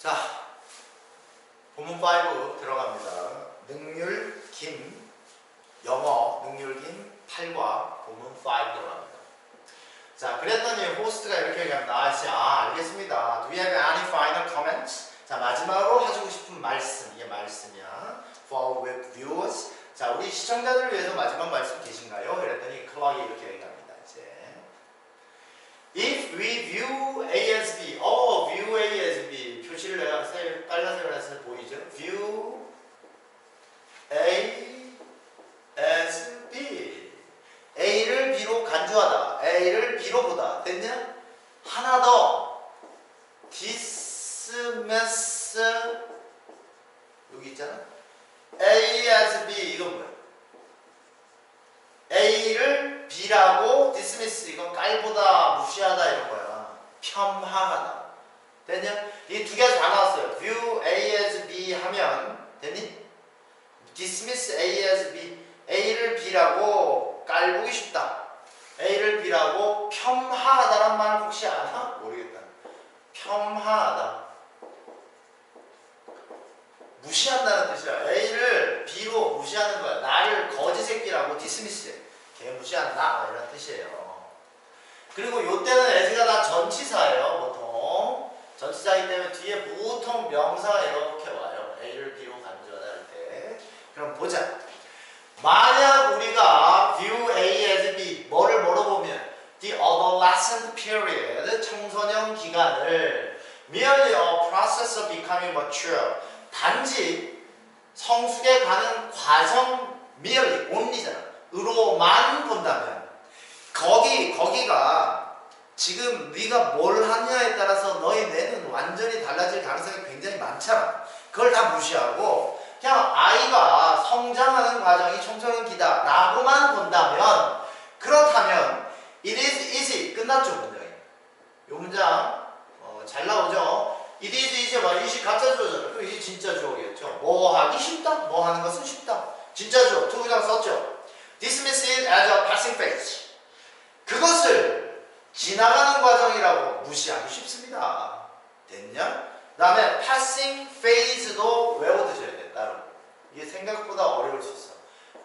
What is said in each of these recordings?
자, 본문 5 들어갑니다. 능률 김, 영어 능률 김 8과 본문 5 들어갑니다. 자, 그랬더니 호스트가 이렇게 얘기합니다. 아, 씨, 아, 알겠습니다. Do you have any final comments? 자, 마지막으로 해주고 싶은 말씀. 이게 말씀이야. For web viewers. 자, 우리 시청자들을 위해서 마지막 말씀 계신가요? 그랬더니 클락이 이렇게 얘기합니다. We view A as B, 어, view A as B 표시를 내가 세- 빨간색으로 해서 보이죠? View A as B A를 B로 간주하다, A를 B로 보다 됐냐? 하나 더 dismiss 여기 있잖아 A as B 이건 뭐야? A를 B라고 dismiss 이건 깔보다 무시하다 이런 거야. 폄하하다. 됐냐? 이 두 개가 다 나왔어요. view A as B 됐니? dismiss A as B A를 B라고 깔보기 쉽다. A를 B라고 폄하하다란 말 혹시 아나? 모르겠다. 폄하하다. 무시한다는 뜻이야. A를 B로 무시하는 거야. 나를 거지 새끼라고 디스미스. 개 무시한다. 이런 뜻이에요. 그리고 요때는 에즈가 다 전치사예요. 보통. 전치사이기 때문에 뒤에 보통 명사가 이렇게 와요. A를 B로 간주하다 할 때. 그럼 보자. 만약 우리가 view A as B 뭐를 뭐로 보면 the adolescent period 청소년 기간을 merely a process of becoming mature 단지 성숙에 가는 과정 merely only잖아 으로만 본다면 거기 거기가 지금 네가 뭘 하냐에 따라서 너의 뇌는 완전히 달라질 가능성이 굉장히 많잖아 그걸 다 무시하고 그냥 아이가 성장하는 과정이 청소년 기다 라고만 본다면 그렇다면 it is easy. 끝났죠 문장이. 요 문장 어, 잘 나오죠? it is easy 뭐 이시 가짜 주어잖아 그럼 이게 진짜 주어겠죠? 뭐 하기 쉽다? 뭐 하는 것은 쉽다? 진짜 주어. 두 부장 썼죠? dismiss it as a passing phase. 그것을 지나가는 과정이라고 무시하기 쉽습니다. 됐냐? 그 다음에 passing phase도 외워두셔야 돼 따로 이게 생각보다 어려울 수 있어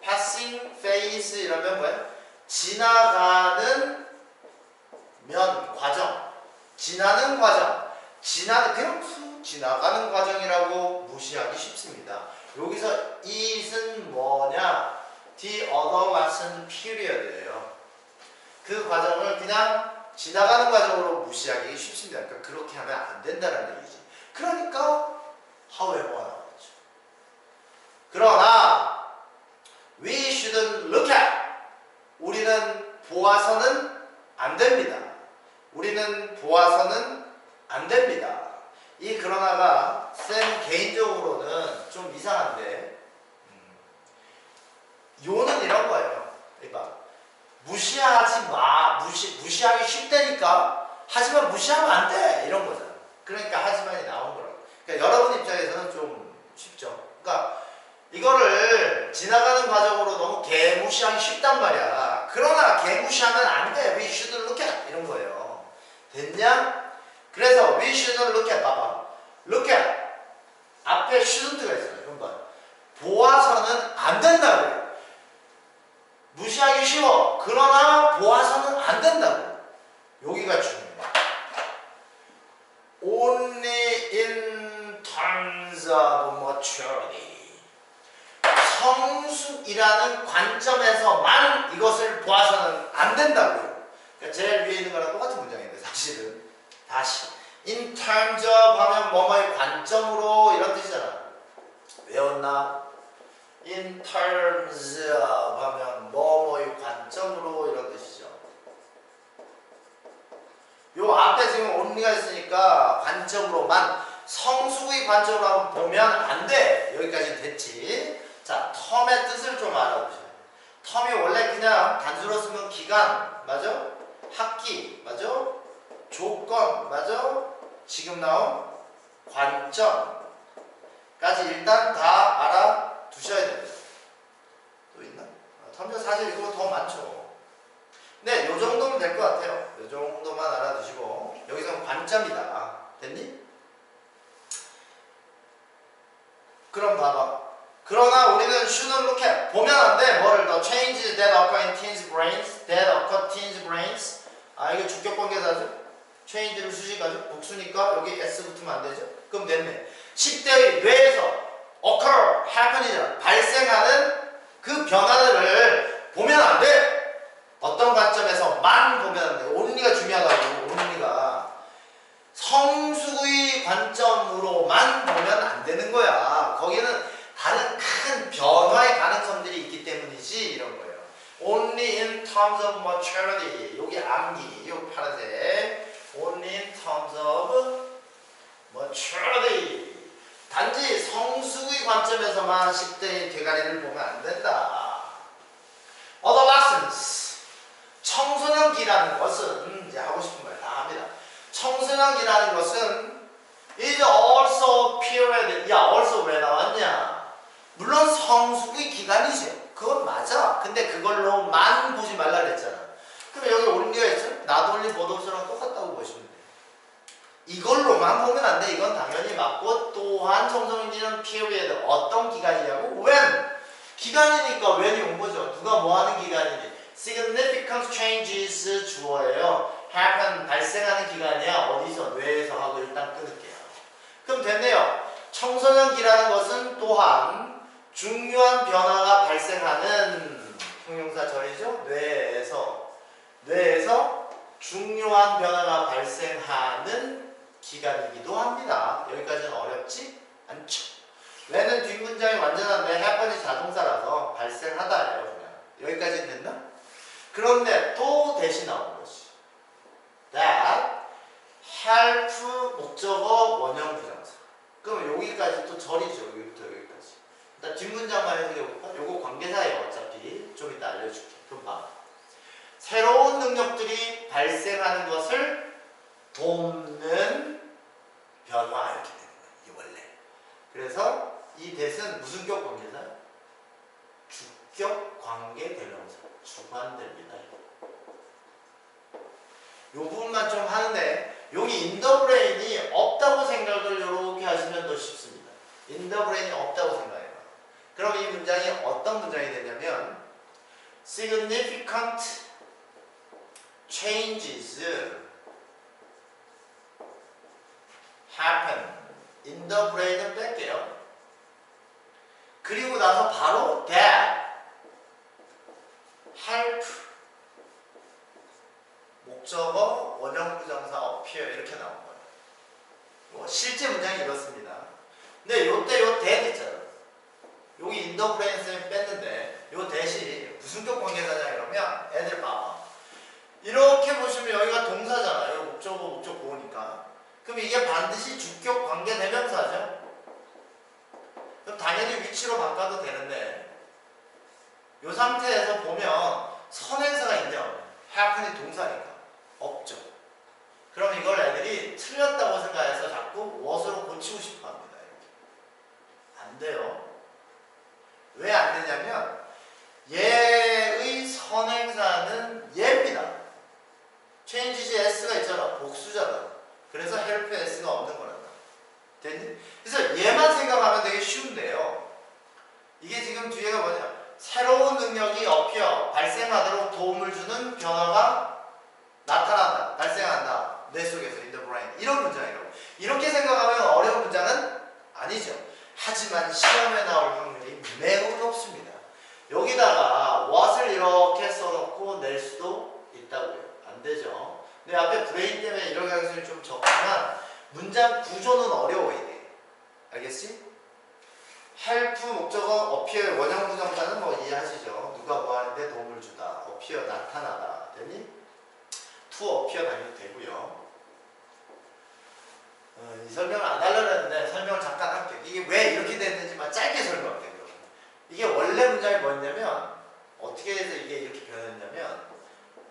passing phase 이러면 뭐야? 지나가는 면 과정 지나는 과정 지나 그냥 후 지나가는 과정이라고 무시하기 쉽습니다 여기서 it은 뭐냐? the adolescent period예요 그 과정을 그냥 지나가는 과정으로 무시하기 쉽습니다. 그러니까 그렇게 하면 안 된다는 얘기지. 그러니까 however가 나오죠. 그러나 we shouldn't look at 우리는 보아서는 안 됩니다. 우리는 보아서는 안 됩니다. 이 그러나가 쌤 개인적으로는 좀 이상한데 음, 요는 이런 거예요. 이봐. 무시하지 마. 무시, 무시하기 쉽다니까. 하지만 무시하면 안 돼. 이런 거잖아. 그러니까 하지만이 나온 거라고. 그러니까 여러분 입장에서는 좀 쉽죠. 그러니까 이거를 지나가는 과정으로 너무 개무시하기 쉽단 말이야. 그러나 개무시하면 안 돼. We shouldn't look at. 이런 거예요. 됐냐? 그래서 we shouldn't look at. 봐봐. look at. 앞에 shouldn't가 있어요. 봐. 보아서는 안 된다고요. 무시하기 쉬워. 그러나 보아서는 안 된다고. 여기가 중요해. Only in terms of maturity. 성숙이라는 관점에서만 이것을 보아서는 안 된다고요. 그러니까 제일 위에 있는 거랑 똑같은 문장인데 사실은 다시 in terms of 하면 뭐뭐의 관점으로 이런 뜻이잖아. 외웠나? in terms of 하면 뭐뭐의 관점으로 이런 뜻이죠. 요 앞에 지금 only가 있으니까 관점으로만 성숙의 관점으로 한번 보면 안 돼. 여기까지 됐지. 자, 텀의 뜻을 좀 알아보세요. 텀이 원래 그냥 단수로 쓰면 기간, 맞아? 학기, 맞아? 조건, 맞아? 지금 나온 관점까지 일단 다 알아두셔야 됩니다. 또 있나? 아, 텀이 사실 이거 더 많죠. 네, 요 정도면 될 것 같아요. 요 정도만 알아두시고 여기서 관점이다. 됐니? 그럼 봐봐. 그러나 우리는 shouldn't look at 보면 안 돼. 뭐를 더 changes that occur in teens brains, that occur teens brains. 아 이게 주격 관계사죠. change를 수식하죠. 복수니까 여기 s 붙으면 안 되죠. 그럼 됐네. 10대의 뇌에서 occur, happen이잖아. 발생하는 그 변화들을 보면 안 돼. 어떤 관점에서만 보면 안 돼. only가 중요하다고. only가 성수의 관점으로만 보면 안 되는 거야. 거기는 다른 큰 변화의 가능성들이 있기 때문이지 이런 거예요. Only in terms of maturity. 여기 암기, 요 파란색. Only in terms of maturity. 단지 성숙의 관점에서만 10대의 대가리를 보면 안 된다. Lessons. 청소년기라는 것은 이제 하고 싶은 말 다 합니다. 청소년기라는 것은 is also period. 야, also 왜 나왔냐? 물론 성숙의 기간이죠. 그건 맞아. 근데 그걸로만 보지 말라 그랬잖아. 그럼 여기 올리가 있죠? 나돌리 보도서랑 똑같다고 보시면 돼요. 이걸로만 보면 안 돼. 이건 당연히 맞고 또한 청소년기는 period 어떤 기간이냐고 when 기간이니까 when이 온 거죠. 누가 뭐 하는 기간이니? significant changes 주어예요. happen 발생하는 기간이야. 어디서? 뇌에서 하고 일단 끊을게요. 그럼 됐네요. 청소년기라는 것은 또한 중요한 변화가 발생하는 형용사 절이죠. 뇌에서 뇌에서 중요한 변화가 발생하는 기간이기도 합니다. 여기까지는 어렵지 않죠. 왜는 뒷문장이 완전한데 happen이 자동사라서 발생하다예요. 그냥 여기까지는 됐나? 그런데 또 대신 나온 것이 that help 목적어 원형 부정사. 그럼 여기까지 또 절이죠. 여기부터 여기까지. 일단 뒷문장만 해석해볼까? 요거 관계사예요. 어차피 좀 이따 알려줄게. 봐. 새로운 능력들이 발생하는 것을 돕는 변화 이렇게 되는 거야. 이게 원래. 그래서 이 대은 무슨 격 관계사? 주격 관계 대명사. 주관됩니다. 요 부분만 좀 하는데 여기 인더브레인이 없다고 생각을 이렇게 하시면 더 쉽습니다. 인더브레인이 없다고 생각해요. 그럼 이 문장이 어떤 문장이 되냐면 significant changes happen in the brain을 뺄게요. 그리고 나서 바로 that help 목적어 원형 부정사 appear 이렇게 나온 거예요. 뭐 실제 문장이 이렇습니다. 근데 요때 요 that 있잖아. 여기 인더 쌤이 뺐는데 요 대시 무슨 격 관계사냐 이러면 애들 봐봐. 이렇게 보시면 여기가 동사잖아 요. 목적어 목적 보니까. 그럼 이게 반드시 주격 관계 대명사죠. 그럼 당연히 위치로 바꿔도 되는데 이 상태에서 보면 선행사가 있냐? happen이 동사니까 없죠. 그럼 이걸 애들이 틀렸다고 자꾸 what으로 고치고 싶어 합니다. 이렇게. 안 돼요. 왜 안 되냐면 얘의 선행사는 얘입니다. changes s가 있잖아. 복수잖아. 그래서 help s가 없는 거란다. 됐니? 그래서 얘만 생각하면 되게 쉬운데요. 이게 지금 뒤에가 뭐냐? 새로운 능력이 업혀 발생하도록 도움을 주는 변화가 나타난다, 발생한다. 뇌 속에서 in the brain 이런 문장이라고. 이렇게 생각하면 어려운 문장은 아니죠. 하지만 시험에 나올 확률이 매우 높습니다. 여기다가 what을 이렇게 써놓고 낼 수도 있다고요. 안 되죠. 내 앞에 브레인 때문에 이런 가능성이 좀 적지만 문장 구조는 어려워야 돼. 알겠지? help 목적어 appear 원형 부정사는 뭐 이해하시죠? 누가 뭐 하는데 도움을 주다. appear 나타나다. 되니? Appear 당연히 되고요. 어, 이 설명을 안 하려고 했는데 설명을 잠깐 할게요. 이게 왜 이렇게 됐는지만 짧게 설명할게요. 이게 원래 문장이 뭐였냐면 어떻게 해서 이게 이렇게 변했냐면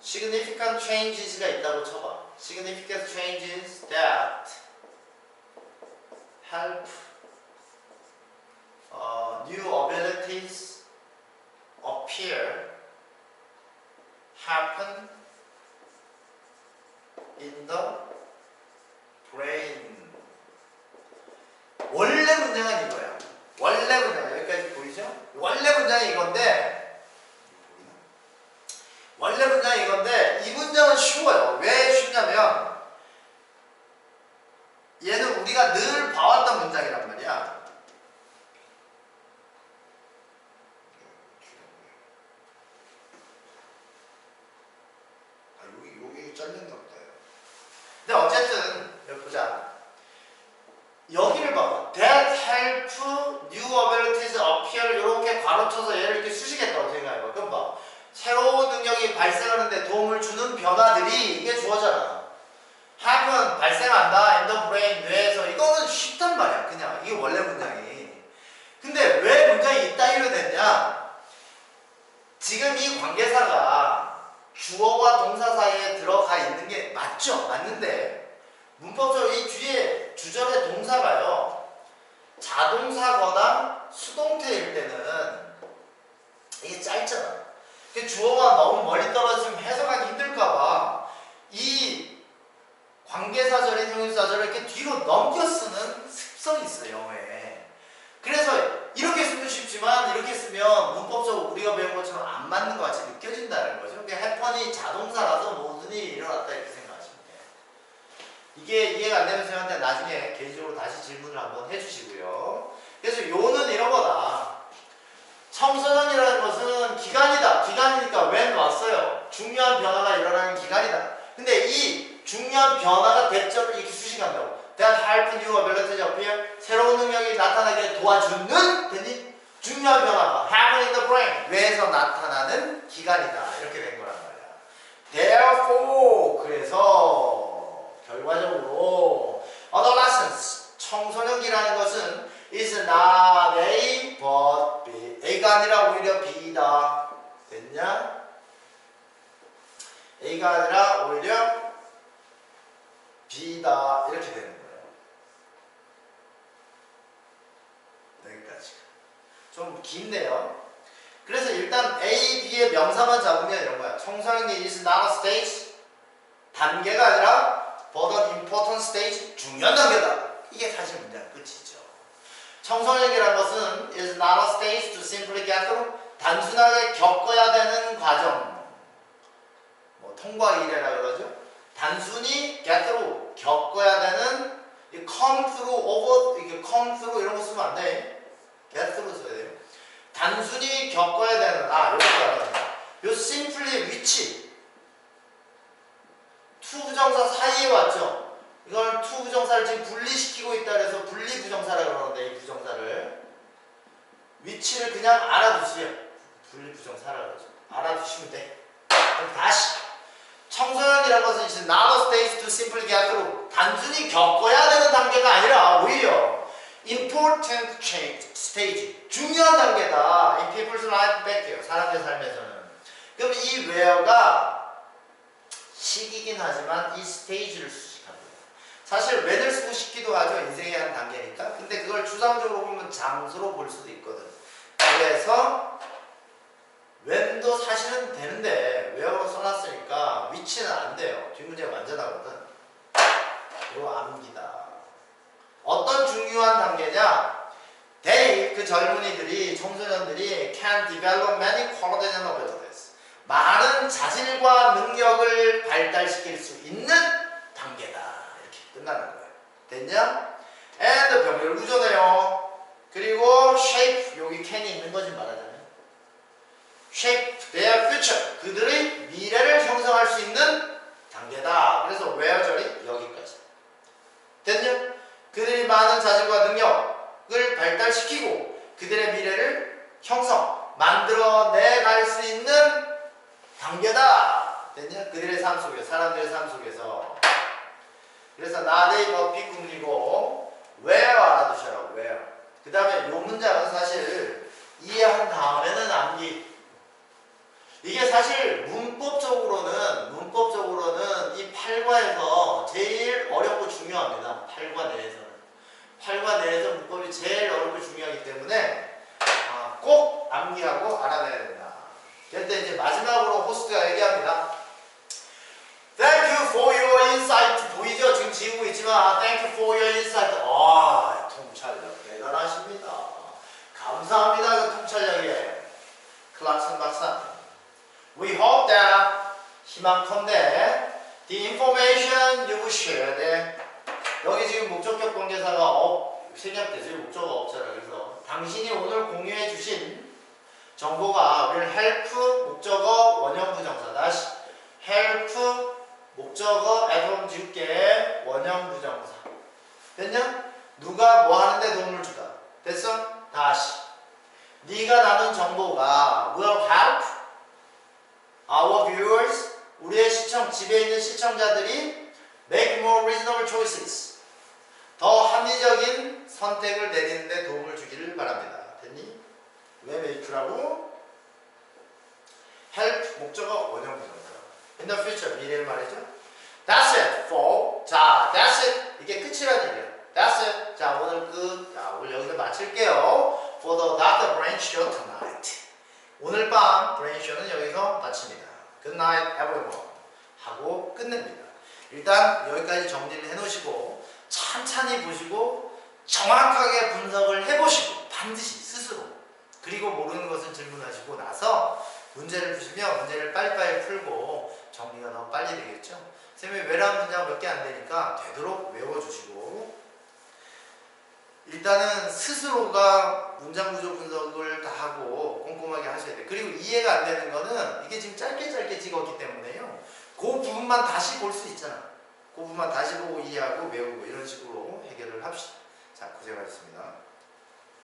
significant changes가 있다고 쳐봐. significant changes that help uh, new abilities appear happen in the brain. 원래 문장은 이거야. 원래 문장 여기까지 보이죠? 원래 문장이 이건데 원래 문장이 이건데 이 문장은 쉬워요. 왜 쉽냐면 얘는 우리가 늘 봐왔던 문장이란 말이야. 아 여기 여기 잘렸나 보다. 근데 어쨌든 여기 보자. 여기를 봐봐. Help new abilities appear 이렇게 괄호 쳐서 얘를 이렇게 수식했다고 생각해봐. 그럼 봐. 새로운 능력이 발생하는데 도움을 주는 변화들이 이게 주어잖아. happen 발생한다 the brain 뇌에서 이거는 쉽단 말이야. 그냥 이게 원래 문장이. 근데 왜 문장이 이따위로 됐냐? 지금 이 관계사가 주어와 동사 사이에 들어가 있는 게 맞죠? 맞는데 문법적으로 이 뒤에 주절의 동사가요 자동사거나 수동태일 때는 이게 짧잖아. 그 주어가 너무 멀리 떨어지면 해석하기 힘들까봐 이 관계사절인 형용사절을 이렇게 뒤로 넘겨 쓰는 습성이 있어요 영어에. 그래서 이렇게 쓰면 쉽지만 이렇게 쓰면 문법적으로 우리가 배운 것처럼 안 맞는 것 같이 느껴진다는 거죠. 그게 해펀이 자동사라서 모든 일이 일어났다 이렇게 돼요. 이게 이해가 안 되는 생각한테 나중에 개인적으로 다시 질문을 한번 해주시고요. 그래서 요는 이런 거다. 청소년이라는 것은 기간이다. 기간이니까 when 왔어요. 중요한 변화가 일어나는 기간이다. 근데 이 중요한 변화가 대점을 이렇게 수식한다고. That help new ability to appear. 새로운 능력이 나타나게 도와주는 됐니? 중요한 변화가 happen in the brain. 뇌에서 나타나는 기간이다. 이렇게 된 거란 말이야. Therefore, 그래서 결과적으로 adolescence 청소년기라는 것은 is not A but B. A가 아니라 오히려 B다. 됐냐? A가 아니라 오히려 B다. 이렇게 되는 거예요. 여기까지. 좀 긴데요. 그래서 일단 A, B의 명사만 잡으면 이런 거야. 청소년기 is not a stage. 단계가 아니라 an important stage. 중요한 단계다. 이게 사실 문제의 끝이죠. 청소년기라는 것은 is not a stage to simply get through. 단순하게 겪어야 되는 과정. 뭐 통과 이래라 그러죠. 단순히 get through. 겪어야 되는 이 come through, over, 이게 come through 이런 거 쓰면 안 돼. get through 써야 돼요. 단순히 겪어야 되는 아 요거 알아요. 요 simply which 투 부정사 사이에 왔죠. 이걸 투 부정사를 지금 분리시키고 있다 그래서 분리 부정사라 그러는데 이 부정사를 위치를 그냥 알아두세요. 분리 부정사라 그러죠. 알아두시면 돼. 그럼 다시 청소년이라는 것은 이제 stage to simply get through 단순히 겪어야 되는 단계가 아니라 오히려 important change stage 중요한 단계다. in people's life back요 사람의 삶에서는. 그럼 이 where가 시기긴 하지만 이 스테이지를 수식합니다. 사실 when을 쓰고 싶기도 하죠. 인생의 한 단계니까. 근데 그걸 추상적으로 보면 장소로 볼 수도 있거든. 그래서 when도 사실은 되는데 where로 써놨으니까 위치는 안 돼요. 뒷문제가 완전하거든. 이거 암기다. 어떤 중요한 단계냐? They, 그 젊은이들이, 청소년들이 can develop many qualities and abilities. 많은 자질과 능력을 발달시킬 수 있는 단계다. 이렇게 끝나는 거예요. 됐냐? And 병렬 구조네요. 그리고 shape, 여기 can이 있는 거지 말하자면. shape their future. 그들의 미래를 형성할 수 있는 제일 어렵고 중요합니다. 팔과 내에서는. 8과 내에서 문법이 제일 어렵고 중요하기 때문에 아, 꼭 암기하고 알아내야 된다. 그때 이제 마지막으로 호스트가 얘기합니다. Thank you for your insight. 보이죠? 지금 지우고 있지만 아, Thank you for your insight. 아, 통찰력 대단하십니다. 감사합니다. 그 통찰력에. 클락슨 박사. We hope that 희망컨대 the information you share 네. 여기 지금 목적격 관계사가 없, 생략되죠. 목적어가 없잖아. 그래서 당신이 오늘 공유해 주신 정보가 will help 목적어 원형 부정사 다시 help 목적어 애동 줄게 원형 부정사 됐냐? 누가 뭐 하는데 도움을 주다 됐어? 다시 네가 나눈 정보가 will help our viewers 우리의 시청 집에 있는 시청자들이 make more reasonable choices 더 합리적인 선택을 내리는 데 도움을 주기를 바랍니다. 됐니? 왜 make라고? help 목적어 원형 부정사. in the future 미래를 말이죠. That's it for 자 that's it 이게 끝이란 얘기야. That's it 자 오늘 끝. 자 오늘 여기서 마칠게요. For the Dr. Brain Show tonight. 오늘 밤 브레인 쇼는 여기서 마칩니다. Good night everyone 하고 끝냅니다. 일단 여기까지 정리를 해놓으시고 찬찬히 보시고 정확하게 분석을 해보시고 반드시 스스로 그리고 모르는 것은 질문하시고 나서 문제를 푸시면 문제를 빨리빨리 풀고 정리가 더 빨리 되겠죠. 선생님이 외람 문장 몇개 안 되니까 되도록 외워주시고 일단은 스스로가 문장 구조 분석을 다 하고 꼼꼼하게 하셔야 돼요. 그리고 이해가 안 되는 거는 이게 지금 짧게 짧게 찍었기 때문에요. 그 부분만 다시 볼 수 있잖아. 그 부분만 다시 보고 이해하고 외우고 이런 식으로 해결을 합시다. 자, 고생하셨습니다.